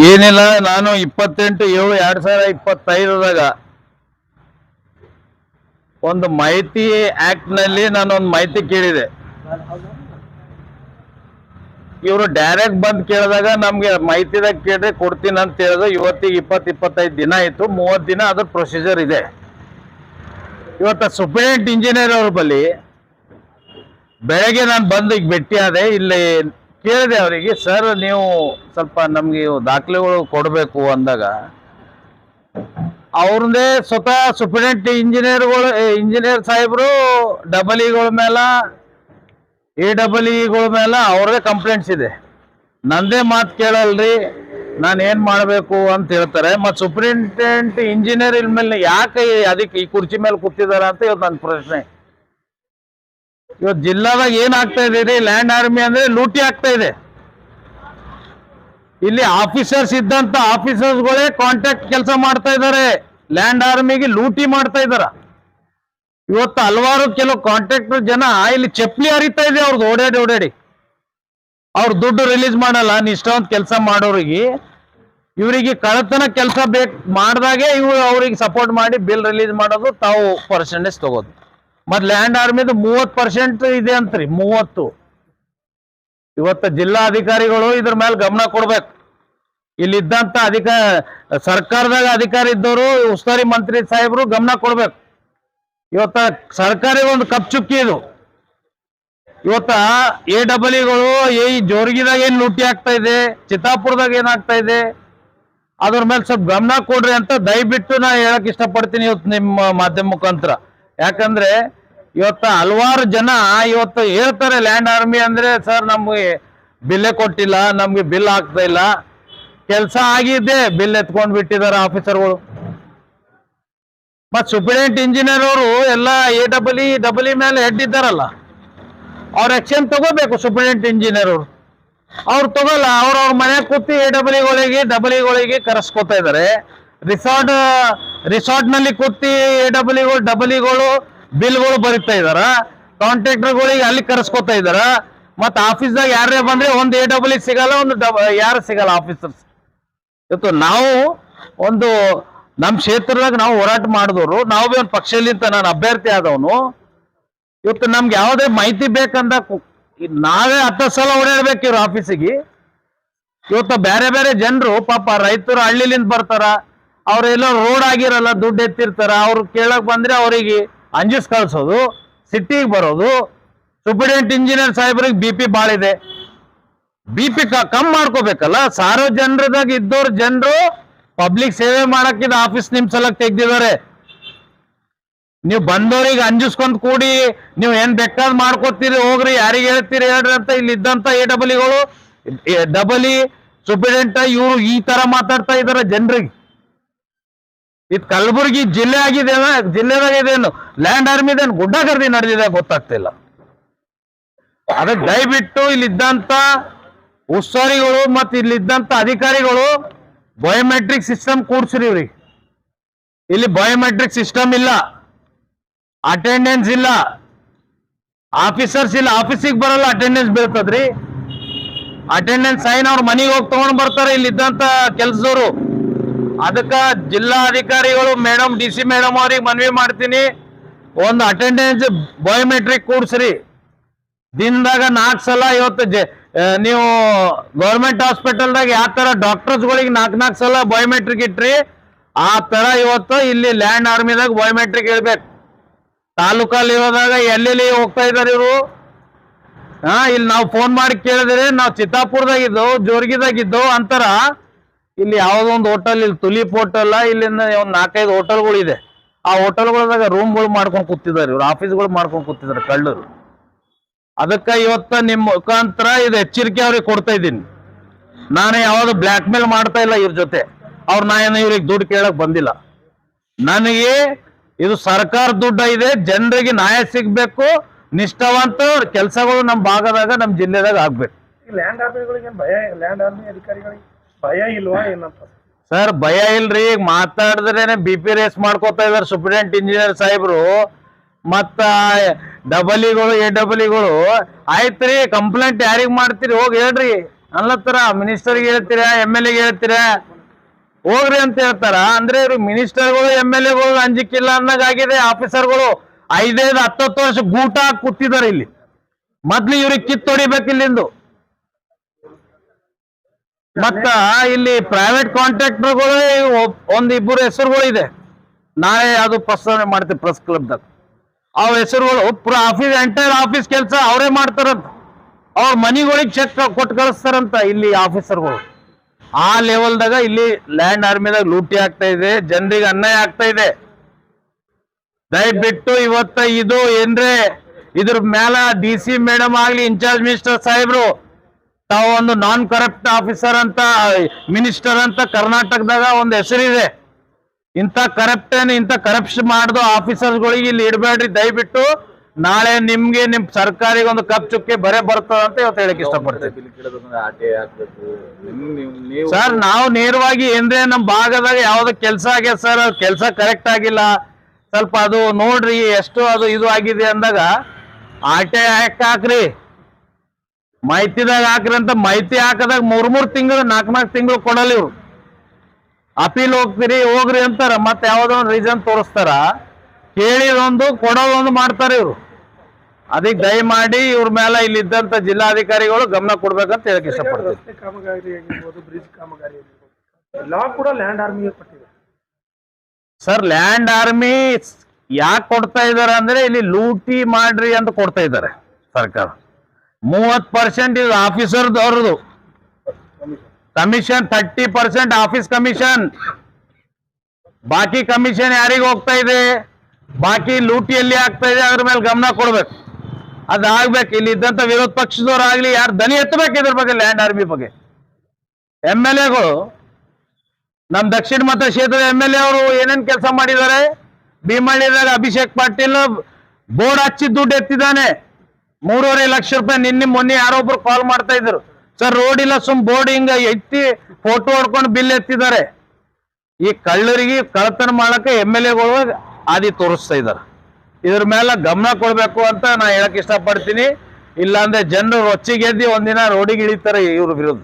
ಏನಿಲ್ಲ, ನಾನು ಇಪ್ಪತ್ತೆಂಟು ಏಳು ಎರಡ್ ಸಾವಿರ ಇಪ್ಪತ್ತೈದರಾಗ ಒಂದು ಮಾಹಿತಿ ಆಕ್ಟ್ನಲ್ಲಿ ನಾನು ಒಂದು ಮಾಹಿತಿ ಕೇಳಿದೆ. ಇವರು ಡೈರೆಕ್ಟ್ ಬಂದ್ ಕೇಳಿದಾಗ ನಮ್ಗೆ ಮಾಹಿತಿದಾಗ ಕೇಳಿದ್ರೆ ಕೊಡ್ತೀನಿ ಅಂತ ಹೇಳಿದ್ರು. ಇವತ್ತಿಗೆ ಇಪ್ಪತ್ತು, ಇಪ್ಪತ್ತೈದು ದಿನ ಆಯ್ತು, ಮೂವತ್ತು ದಿನ ಅದ್ರ ಪ್ರೊಸೀಜರ್ ಇದೆ. ಇವತ್ತ ಸುಪ್ರೀಂಟ್ ಇಂಜಿನಿಯರ್ ಅವ್ರ ಬಳಿ ಬೆಳಗ್ಗೆ ನಾನು ಬಂದು ಈಗ ಭೇಟಿ ಆದೆ. ಇಲ್ಲಿ ಕೇಳಿದೆ ಅವರಿಗೆ, ಸರ್, ನೀವು ಸ್ವಲ್ಪ ನಮಗೆ ದಾಖಲೆಗಳು ಕೊಡಬೇಕು ಅಂದಾಗ, ಅವ್ರದ್ದೇ ಸ್ವತಃ ಸುಪ್ರಿಡೆಂಟ್ ಇಂಜಿನಿಯರ್ಗಳು ಇಂಜಿನಿಯರ್ ಸಾಹೇಬರು ಡಬಲ್ ಇಗಳ ಮೇಲ ಎ ಡಬಲ್ ಇಗಳ ಮೇಲೆ ಅವ್ರದೇ ಕಂಪ್ಲೇಂಟ್ಸ್ ಇದೆ. ನಂದೇ ಮಾತು ಕೇಳಲ್ರಿ, ನಾನು ಏನು ಮಾಡಬೇಕು ಅಂತ ಹೇಳ್ತಾರೆ. ಮತ್ತು ಸುಪ್ರಿಂಟೆಂಡೆಂಟ್ ಇಂಜಿನಿಯರ್ ಇಲ್ ಮೇಲೆ ಯಾಕೆ ಅದಕ್ಕೆ ಈ ಕುರ್ಚಿ ಮೇಲೆ ಕೂತಿದಾರ ಅಂತ ಇವತ್ತು ನನ್ನ ಪ್ರಶ್ನೆ. ಇವತ್ತು ಜಿಲ್ಲಾದಾಗ ಏನ್ ಆಗ್ತಾ ಇದೆ? ರೀ ಲ್ಯಾಂಡ್ ಆರ್ಮಿ ಅಂದ್ರೆ ಲೂಟಿ ಆಗ್ತಾ ಇದೆ. ಇಲ್ಲಿ ಆಫೀಸರ್ಸ್ ಇದ್ದಂತ ಆಫೀಸರ್ಸ್ಗಳೇ ಕಾಂಟ್ಯಾಕ್ಟ್ ಕೆಲಸ ಮಾಡ್ತಾ ಇದ್ದಾರೆ ಲ್ಯಾಂಡ್ ಆರ್ಮಿಗೆ ಲೂಟಿ ಮಾಡ್ತಾ ಇದಾರ. ಇವತ್ತು ಹಲವಾರು ಕೆಲವು ಕಾಂಟ್ರಾಕ್ಟರ್ ಜನ ಇಲ್ಲಿ ಚಪ್ಪಲಿ ಹರಿತಾ ಇದೆ ಅವ್ರದ್ದು ಓಡಾಡಿ ಓಡಾಡಿ. ಅವ್ರ ದುಡ್ಡು ರಿಲೀಸ್ ಮಾಡಲ್ಲ ನಿಷ್ಠಾವಂತ ಕೆಲಸ ಮಾಡೋರಿಗೆ. ಇವರಿಗೆ ಕಳತನ ಕೆಲಸ ಬೇಕು ಮಾಡಿದಾಗೆ ಇವರು ಅವ್ರಿಗೆ ಸಪೋರ್ಟ್ ಮಾಡಿ ಬಿಲ್ ರಿಲೀಸ್ ಮಾಡೋದು ತಾವು ಪರ್ಸೆಂಟೇಜ್ ತಗೋದು. ಮತ್ ಲ್ಯಾಂಡ್ ಆರ್ಮಿದು ಮೂವತ್ ಪರ್ಸೆಂಟ್ ಇದೆ ಅಂತ್ರಿ, ಮೂವತ್ತು. ಇವತ್ತು ಜಿಲ್ಲಾಧಿಕಾರಿಗಳು ಇದ್ರ ಮೇಲೆ ಗಮನ ಕೊಡ್ಬೇಕು. ಇಲ್ಲಿದ್ದಂತ ಅಧಿಕ, ಸರ್ಕಾರದಾಗ ಅಧಿಕಾರಿ ಇದ್ದವರು, ಉಸ್ತುವಾರಿ ಮಂತ್ರಿ ಸಾಹೇಬರು ಗಮನ ಕೊಡ್ಬೇಕು. ಇವತ್ತ ಸರ್ಕಾರಿ ಒಂದು ಕಪ್ ಚುಕ್ಕಿ ಇದು. ಇವತ್ತ ಎ ಡಬಲ್ ಇಗಳು ಈ ಜೋರ್ಗಿದಾಗ ಏನ್ ಲೂಟಿ ಆಗ್ತಾ ಇದೆ, ಚಿತ್ತಾಪುರದಾಗ ಏನಾಗ್ತಾ ಇದೆ, ಅದ್ರ ಮೇಲೆ ಸ್ವಲ್ಪ ಗಮನ ಕೊಡ್ರಿ ಅಂತ ದಯವಿಟ್ಟು ನಾ ಹೇಳಕ್ ಇಷ್ಟಪಡ್ತೀನಿ ಇವತ್ತು ನಿಮ್ಮ ಮಾಧ್ಯಮ ಮುಖಾಂತರ. ಯಾಕಂದ್ರೆ ಇವತ್ತು ಹಲವಾರು ಜನ ಇವತ್ತು ಹೇಳ್ತಾರೆ ಲ್ಯಾಂಡ್ ಆರ್ಮಿ ಅಂದ್ರೆ ಸರ್ ನಮಗೆ ಬಿಲ್ಲೇ ಕೊಟ್ಟಿಲ್ಲ, ನಮ್ಗೆ ಬಿಲ್ ಆಗ್ತಾ ಇಲ್ಲ. ಕೆಲಸ ಆಗಿದೆ ಬಿಲ್ ಎತ್ಕೊಂಡ್ ಬಿಟ್ಟಿದ್ದಾರೆ ಆಫೀಸರ್ಗಳು ಮತ್ ಸುಪ್ರೀಂಟ್ ಇಂಜಿನಿಯರ್ ಅವರು ಎಲ್ಲ A double E double E ಮೇಲೆ ಹೆಡ್ ಇದ್ದಾರಲ್ಲ, ಅವ್ರ ಆಕ್ಷನ್ ತಗೋಬೇಕು ಸುಪ್ರೀಂಟ್ ಇಂಜಿನಿಯರ್ ಅವರು. ಅವ್ರು ತಗೋಲ್ಲ, ಅವ್ರ ಅವ್ರ ಮನೆ ಕೂತಿ ಎ ಡಬಲ್ ಇಗಳಿಗೆ ಡಬಲ್ ಇಗಳಿಗೆ ಕರೆಸ್ಕೊತಾ ಇದ್ದಾರೆ ರಿಸಾರ್ಟ್ ರಿಸಾರ್ಟ್ನಲ್ಲಿ ಕೂತಿ ಎ ಡಬ್ಲ್ಯೂಗಳು ಡಬ್ಲ್ಯೂಗಳು ಬಿಲ್ಗಳು ಬರಿತಾ ಇದಾರ ಕಾಂಟ್ರಾಕ್ಟರ್ಗಳಿಗೆ ಅಲ್ಲಿ ಕರೆಸ್ಕೊತಾ ಇದಾರ ಮತ್ತ ಆಫೀಸ್ದಾಗ ಯಾರೇ ಬಂದ್ರೆ ಒಂದು ಎ ಡಬ್ಲ್ಯೂ ಸಿಗಲ್ಲ, ಒಂದು ಡಬ ಯಾರು ಸಿಗಲ್ಲ ಆಫೀಸರ್ಸ್ ಇವತ್ತು ನಾವು ಒಂದು ನಮ್ಮ ಕ್ಷೇತ್ರದಾಗ ನಾವು ಹೋರಾಟ ಮಾಡಿದವರು, ನಾವು ಭೀ ಒಂದು ಪಕ್ಷಲಿಂತ ನಾನು ಅಭ್ಯರ್ಥಿ ಆದವನು. ಇವತ್ತು ನಮ್ಗೆ ಯಾವುದೇ ಮಾಹಿತಿ ಬೇಕಂದ ನಾವೇ ಹತ್ತು ಸಲ ಓಡಾಡ್ಬೇಕು ಆಫೀಸಿಗೆ ಇವತ್ತು ಬೇರೆ ಬೇರೆ ಜನರು ಪಾಪ ರೈತರು ಹಳ್ಳಿಲಿಂದ ಬರ್ತಾರ. ಅವ್ರೆಲ್ಲ ರೋಡ್ ಆಗಿರಲ್ಲ, ದುಡ್ಡು ಎತ್ತಿರ್ತಾರ, ಅವ್ರು ಕೇಳಕ್ ಬಂದ್ರೆ ಅವರಿಗೆ ಅಂಜಿಸ್ ಕಳ್ಸೋದು ಸಿಟಿಗೆ ಬರೋದು. ಸುಪ್ರೀಂಟ್ ಇಂಜಿನಿಯರ್ ಸಾಹೇಬ್ರಿಗೆ ಬಿ ಪಿ ಭಾಳ ಇದೆ. ಬಿ ಪಿ ಕಮ್ ಮಾಡ್ಕೋಬೇಕಲ್ಲ ಸಾರ್ವಜನಿಕದಾಗ ಇದ್ದವ್ರ ಜನರು ಪಬ್ಲಿಕ್ ಸೇವೆ ಮಾಡಕ್ಕಿದ ಆಫೀಸ್ ನಿಮ್ ಸಲಕ್ ತೆಗ್ದಿದ್ದಾರೆ ನೀವು ಬಂದವ್ರಿಗೆ ಅಂಜಿಸ್ಕೊಂಡ್ ಕೂಡಿ, ನೀವು ಏನ್ ಬೇಕಾದ್ ಮಾಡ್ಕೋತೀರಿ, ಹೋಗ್ರಿ, ಯಾರಿಗೆ ಹೇಳ್ತೀರಿ, ಹೇಳ್ರಿ ಅಂತ ಇಲ್ಲಿ ಇದ್ದಂತ ಎ ಡಬಲಿ ಸುಪ್ರಿಡೆಂಟ್ ಇವರು ಈ ತರ ಮಾತಾಡ್ತಾ ಇದಾರೆ ಜನರಿಗೆ. ಇದು ಕಲಬುರಗಿ ಜಿಲ್ಲೆ ಆಗಿದೆ ಜಿಲ್ಲೆದಾಗ ಇದೇನು ಲ್ಯಾಂಡ್ ಆರ್ಮಿದೇನು ಗುಡ್ಡ ಖರೀದಿ ನಡೆದಿದೆ ಗೊತ್ತಾಗ್ತಿಲ್ಲ. ಅದಕ್ಕೆ ದಯವಿಟ್ಟು ಇಲ್ಲಿದ್ದಂತ ಉಸ್ತುವಾರಿಗಳು ಮತ್ತು ಇಲ್ಲಿದ್ದಂತ ಅಧಿಕಾರಿಗಳು ಬಯೋಮೆಟ್ರಿಕ್ ಸಿಸ್ಟಮ್ ಕೂಡ್ಸ್ರಿ ಇವ್ರಿಗೆ. ಇಲ್ಲಿ ಬಯೋಮೆಟ್ರಿಕ್ ಸಿಸ್ಟಮ್ ಇಲ್ಲ ಅಟೆಂಡೆನ್ಸ್ ಇಲ್ಲ ಆಫೀಸರ್ಸ್ ಇಲ್ಲ ಆಫೀಸಿಗೆ ಬರಲ್ಲ ಅಟೆಂಡೆನ್ಸ್ ಬೀಳ್ತದ್ರಿ. ಅಟೆಂಡೆನ್ಸ್ ಸೈನ್ ಅವ್ರ ಮನೆಗೆ ಹೋಗಿ ತಗೊಂಡ್ ಬರ್ತಾರೆ ಇಲ್ಲಿದ್ದಂಥ ಕೆಲ್ಸದವ್ರು. ಅದಕ್ಕ ಜಿಲ್ಲಾಧಿಕಾರಿಗಳು ಮೇಡಮ್, ಡಿ ಸಿ ಮೇಡಮ್ ಅವ್ರಿಗೆ ಮನವಿ ಮಾಡ್ತೀನಿ. ಒಂದು ಅಟೆಂಡೆನ್ಸ್ ಬಯೋಮೆಟ್ರಿಕ್ ಕೂಡ್ಸ್ರಿ. ದಿನದಾಗ ನಾಲ್ಕು ಸಲ ಇವತ್ತು ನೀವು ಗೌರ್ಮೆಂಟ್ ಹಾಸ್ಪಿಟಲ್ದಾಗ ಯಾವ ತರ ಡಾಕ್ಟರ್ಸ್ಗಳಿಗೆ ನಾಲ್ಕು ನಾಲ್ಕು ಸಲ ಬಯೋಮೆಟ್ರಿಕ್ ಇಟ್ರಿ, ಆ ತರ ಇವತ್ತು ಇಲ್ಲಿ ಲ್ಯಾಂಡ್ ಆರ್ಮಿದಾಗ ಬಯೋಮೆಟ್ರಿಕ್ ಇರ್ಬೇಕು ತಾಲೂಕಲ್ಲಿ ಇರೋದಾಗ ಎಲ್ಲೆಲ್ಲಿ ಹೋಗ್ತಾ ಇದಾರೆ ಇವರು? ಹಾ ಇಲ್ಲಿ ನಾವು ಫೋನ್ ಮಾಡಿ ಕೇಳಿದ್ರೆ ನಾವು ಚಿತ್ತಾಪುರದಾಗಿದ್ದು ಜೋರ್ಗಿದಾಗಿದ್ದು ಅಂತಾರ ಇಲ್ಲಿ ಯಾವುದೋ ಒಂದು ಹೋಟೆಲ್ ಇಲ್ಲಿ ತುಲಿಪ್ ಹೋಟೆಲ್ ಇಲ್ಲಿಂದ ಒಂದು ನಾಲ್ಕೈದು ಹೋಟೆಲ್ಗಳು ಇದೆ. ಆ ಹೋಟೆಲ್ಗಳದಾಗ ರೂಮ್ಗಳು ಮಾಡ್ಕೊಂಡು ಕೂತಿದ್ದಾರೆ ಇವ್ರು ಆಫೀಸ್ಗಳು ಮಾಡ್ಕೊಂಡು ಕೂತಿದ್ದಾರೆ ಕಳ್ಳರು. ಅದಕ್ಕೆ ಇವತ್ತ ನಿಮ್ಮ ಮುಖಾಂತರ ಇದು ಎಚ್ಚರಿಕೆ ಅವ್ರಿಗೆ ಕೊಡ್ತಾ ಇದ್ದೀನಿ. ನಾನು ಯಾವ್ದು ಬ್ಲ್ಯಾಕ್ ಮೇಲ್ ಮಾಡ್ತಾ ಇಲ್ಲ ಇವ್ರ ಜೊತೆ. ಅವ್ರು ನಾನು ಇವ್ರಿಗೆ ದುಡ್ಡು ಕೇಳಕ್ ಬಂದಿಲ್ಲ. ನನಗೆ ಇದು ಸರ್ಕಾರ ದುಡ್ಡ ಇದೆ, ಜನರಿಗೆ ನ್ಯಾಯ ಸಿಗ್ಬೇಕು ನಿಷ್ಠಾವಂತ ಕೆಲಸಗಳು ನಮ್ಮ ಭಾಗದಾಗ ನಮ್ಮ ಜಿಲ್ಲೆದಾಗ ಆಗ್ಬೇಕು. ಲ್ಯಾಂಡ್ ಆರ್ಮಿಗಳಿಗೆ ಭಯ ಲ್ಯಾಂಡ್ ಆರ್ಮಿ ಅಧಿಕಾರಿಗಳಿಗೆ? ಭಯ ಇಲ್ವಾ ಏನಂತ? ಸರ್ ಭಯ ಇಲ್ರಿ. ಈಗ ಮಾತಾಡಿದ್ರೇನೆ ಬಿ ಪಿ ರೇಸ್ ಮಾಡ್ಕೋತಾ ಇದಾರೆ ಸುಪ್ರೀಂಟ್ ಇಂಜಿನಿಯರ್ ಸಾಹೇಬ್ರು. ಮತ್ತ ಡಬಲಿಗಳು ಎ ಡಬಲಿಗಳು ಆಯ್ತ್ರಿ ಕಂಪ್ಲೇಂಟ್ ಯಾರಿಗ್ ಮಾಡ್ತೀರಿ? ಹೋಗಿ ಹೇಳ್ರಿ. ಅನ್ಲತ್ತರ ಮಿನಿಸ್ಟರ್ಗೆ ಹೇಳ್ತೀರಾ ಎಂ ಎಲ್ ಎಗೆ ಹೇಳ್ತೀರಾ? ಹೋಗ್ರಿ ಅಂತ ಹೇಳ್ತಾರ. ಅಂದ್ರೆ ಇವ್ರು ಮಿನಿಸ್ಟರ್ಗಳು ಎಂ ಎಲ್ ಎಗಳು ಅಂಜಿಕಿಲ್ಲ ಅನ್ನಂಗಾಗಿದೆ ಆಫೀಸರ್ಗಳು ಐದೈದು ಹತ್ತತ್ತು ವರ್ಷ ಗೂಟ ಕೂತಿದಾರೆ ಇಲ್ಲಿ. ಮೊದ್ಲು ಇವ್ರಿಗೆ ಕಿತ್ತೊಡಿಬೇಕು ಇಲ್ಲಿಂದು. ಮತ್ತ ಇಲ್ಲಿ ಪ್ರೈವೇಟ್ ಕಾಂಟ್ರಾಕ್ಟರ್ಗಳು ಒಂದ್ ಇಬ್ಬರು ಹೆಸರುಗಳು ಇದೆ ನಾಳೆ ಅದು ಪ್ರಸ್ತಾವನೆ ಮಾಡ್ತೀವಿ ಪ್ರೆಸ್ ಕ್ಲಬ್ದಾಗ ಅವ್ರ ಹೆಸರುಗಳು ಆಫೀಸ್ ಎಂಟೈರ್ ಆಫೀಸ್ ಕೆಲಸ ಅವರೇ ಮಾಡ್ತಾರಂತ. ಅವ್ರ ಮನಿಗಳಿಗೆ ಚೆಕ್ ಕೊಟ್ಟು ಕಳಿಸ್ತಾರಂತ ಇಲ್ಲಿ ಆಫೀಸರ್ಗಳು ಆ ಲೆವೆಲ್ದಾಗ ಇಲ್ಲಿ ಲ್ಯಾಂಡ್ ಆರ್ಮಿದಾಗ ಲೂಟಿ ಆಗ್ತಾ ಇದೆ, ಜನರಿಗೆ ಅನ್ಯಾಯ ಆಗ್ತಾ ಇದೆ. ದಯವಿಟ್ಟು ಇವತ್ತ ಇದು ಏನ್ರೇ, ಇದ್ರ ಮ್ಯಾಲ ಡಿ ಸಿ ಮೇಡಮ್ ಆಗ್ಲಿ ಇನ್ಚಾರ್ಜ್ ಮಿನಿಸ್ಟರ್ ಸಾಹೇಬ್ರು ತಾವು ಒಂದು ನಾನ್ ಕರಪ್ಟ್ ಆಫೀಸರ್ ಅಂತ ಮಿನಿಸ್ಟರ್ ಅಂತ ಕರ್ನಾಟಕದಾಗ ಒಂದು ಹೆಸರಿದೆ ಇಂಥ ಕರಪ್ಟನ್ ಇಂಥ ಕರಪ್ಷನ್ ಮಾಡ್ದು ಆಫೀಸರ್ಗಳಿಗೆ ಇಲ್ಲಿ ಇಡಬೇಡ್ರಿ. ದಯವಿಟ್ಟು ನಾಳೆ ನಿಮ್ಗೆ ನಿಮ್ ಸರ್ಕಾರಿಗೆ ಒಂದು ಕಪ್ ಚುಕ್ಕೆ ಬರೆ ಬರ್ತದ ಅಂತ ಇವತ್ತು ಹೇಳಕ್ ಇಷ್ಟಪಡ್ತೀವಿ ಸರ್ ನಾವು ನೇರವಾಗಿ ಎಂದ್ರೆ ನಮ್ ಭಾಗದಾಗ ಯಾವ್ದು ಕೆಲಸ ಆಗ್ಯದ ಸರ್ ಕೆಲಸ ಕರೆಕ್ಟ್ ಆಗಿಲ್ಲ. ಸ್ವಲ್ಪ ಅದು ನೋಡ್ರಿ ಎಷ್ಟು ಅದು ಇದು ಆಗಿದೆ ಅಂದಾಗ ಆಟೆ ಹಾಕ್ ಹಾಕ್ರಿ. ಮಾಹಿತಿದಾಗ ಹಾಕ್ರಿ ಅಂತ ಮಾಹಿತಿ ಹಾಕದಾಗ ಮೂರ್ ಮೂರ್ ತಿಂಗಳು ನಾಲ್ಕು ನಾಲ್ಕು ತಿಂಗಳು ಕೊಡಲ್ಲ ಇವ್ರು. ಅಪೀಲ್ ಹೋಗ್ತೀರಿ ಹೋಗ್ರಿ ಅಂತಾರ ಮತ್ತೆ ಯಾವುದೋ ಒಂದು ರೀಸನ್ ತೋರಿಸ್ತಾರ. ಕೇಳಿದೊಂದು ಕೊಡೋದೊಂದು ಮಾಡ್ತಾರೆ ಇವ್ರು. ಅದಕ್ಕೆ ದಯಮಾಡಿ ಇವ್ರ ಮೇಲೆ ಇಲ್ಲಿದ್ದಂತ ಜಿಲ್ಲಾಧಿಕಾರಿಗಳು ಗಮನ ಕೊಡ್ಬೇಕಂತ ಹೇಳಕ್ ಇಷ್ಟಪಡ್ತೀವಿ ರಸ್ತೆ ಕಾಮಗಾರಿ ಆಗಿರ್ಬೋದು ಬ್ರಿಡ್ಜ್ ಕಾಮಗಾರಿ ಆಗಿರ್ಬೋದು ಕೂಡ ಲ್ಯಾಂಡ್ ಆರ್ಮಿಗೆ ಕೊಟ್ಟಿದೆ. ಸರ್ ಲ್ಯಾಂಡ್ ಆರ್ಮಿ ಯಾಕೆ ಕೊಡ್ತಾ ಇದಾರೆ ಅಂದ್ರೆ ಇಲ್ಲಿ ಲೂಟಿ ಮಾಡ್ರಿ ಅಂತ ಕೊಡ್ತಾ ಇದ್ದಾರೆ ಸರ್ಕಾರ. ಮೂವತ್ ಪರ್ಸೆಂಟ್ ಇದು ಆಫೀಸರ್ದವ್ರದ್ದು commission thirty percent office commission ಬಾಕಿ ಕಮಿಷನ್ ಯಾರಿಗೆ ಹೋಗ್ತಾ ಇದೆ? ಬಾಕಿ ಲೂಟಿ ಎಲ್ಲಿ ಆಗ್ತಾ ಇದೆ, ಅದ್ರ ಮೇಲೆ ಗಮನ ಕೊಡ್ಬೇಕು. ಅದಾಗ್ಬೇಕು, ಇಲ್ಲಿ ಇದ್ದಂತ ವಿರೋಧ ಪಕ್ಷದವ್ರಾಗ್ಲಿ, ಯಾರು ದನಿ ಎತ್ತಬೇಕು ಇದ್ರ ಬಗ್ಗೆ ಲ್ಯಾಂಡ್ ಆರ್ಮಿ ಬಗ್ಗೆ. ಎಂ ಎಲ್ ಎಗಳು ನಮ್ ದಕ್ಷಿಣ ಮತಕ್ಷೇತ್ರದ ಎಂ ಎಲ್ ಎ ಅವರು ಏನೇನ್ ಕೆಲಸ ಮಾಡಿದ್ದಾರೆ? ಭೀಮಳ್ಳಿದಾಗ ಅಭಿಷೇಕ್ ಪಾಟೀಲ್, ಬೋರ್ಡ್ ಹಚ್ಚಿ ದುಡ್ಡು ಎತ್ತಿದ್ದಾನೆ. ಮೂರುವರೆ ಲಕ್ಷ ರೂಪಾಯಿ ನಿನ್ನೆ ಮೊನ್ನೆ ಯಾರೋ ಒಬ್ರು ಕಾಲ್ ಮಾಡ್ತಾ ಇದ್ರು. ಸರ್ ರೋಡ್ ಇಲ್ಲ, ಸುಮ್ ಬೋರ್ಡ್ ಹಿಂಗ ಎತ್ತಿ ಫೋಟೋ ಹೊಡ್ಕೊಂಡು ಬಿಲ್ ಎತ್ತಿದ್ದಾರೆ. ಈ ಕಳ್ಳರಿಗೆ ಕಳತನ ಮಾಡಕ್ಕೆ ಎಂ ಎಲ್ ಎಗಳು ಆದಿ ತೋರಿಸ್ತಾ ಇದ್ದಾರೆ ಇದ್ರ ಮೇಲೆ ಗಮನ ಕೊಡ್ಬೇಕು ಅಂತ ನಾ ಹೇಳಕ್ ಇಷ್ಟಪಡ್ತೀನಿ. ಇಲ್ಲಾಂದ್ರೆ ಜನರು ರೊಚ್ಚಿಗೆದ್ದಿ ಒಂದಿನ ರೋಡಿಗೆ ಇಳಿತಾರೆ ಇವ್ರ ವಿರುದ್ಧ.